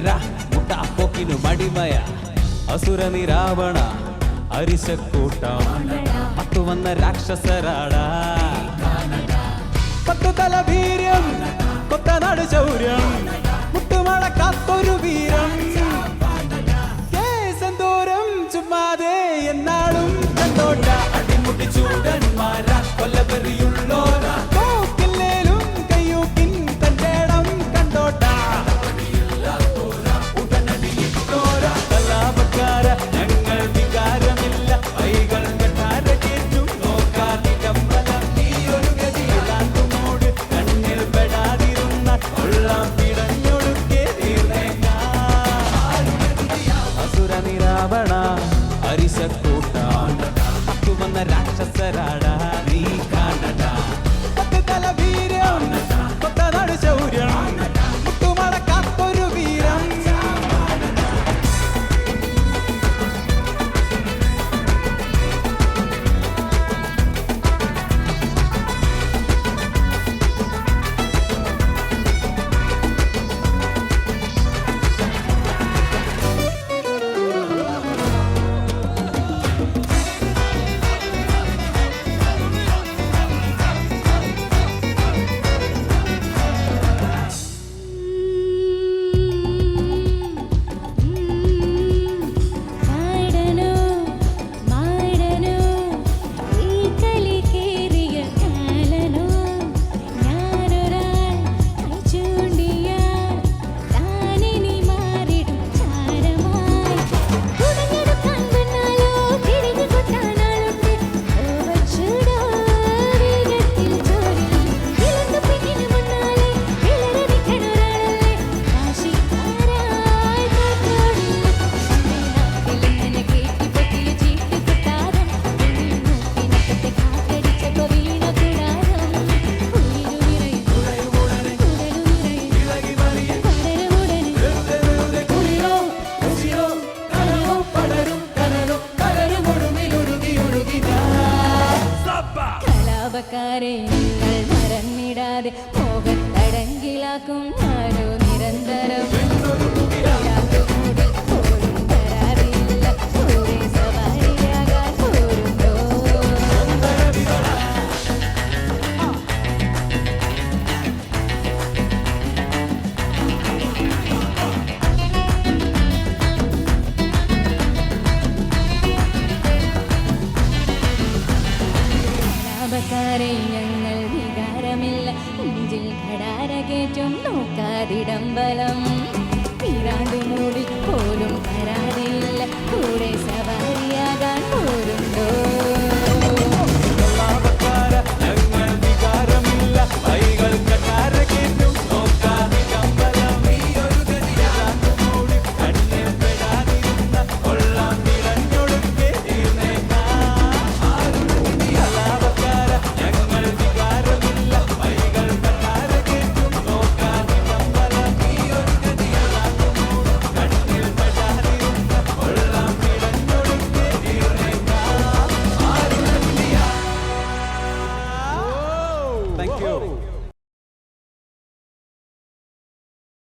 ಕರ ಮುಟ ಪೊಕ್ಕಿನು ಮಡಿಮಯ ಅಸುರ ನಿರಾವಣ ಅರಿಸಕೂಟ ಮತ್ತು പത്തു തല വീര്യം കൊത്തനാട് ശൗര്യം മുട്ടുമഴ കാത്തൊരു വീരം. ചുമ്മാതെ എന്നാളും കണ്ടോട്ട. അടിമുട്ടിച്ചു. രാവണ അരിസക്കൂട്ടാണ് ചുവന്ന രാക്ഷസരാടാ കള്ളക്കാരെ നിങ്ങൾ മറന്നിടാതെ പോകത്തടങ്കിലാക്കും ചുറ്റും നോക്കാതിടം ബലം. തീരാണ്ട് മൂടിപ്പോലും തരാറില്ല കൂടെ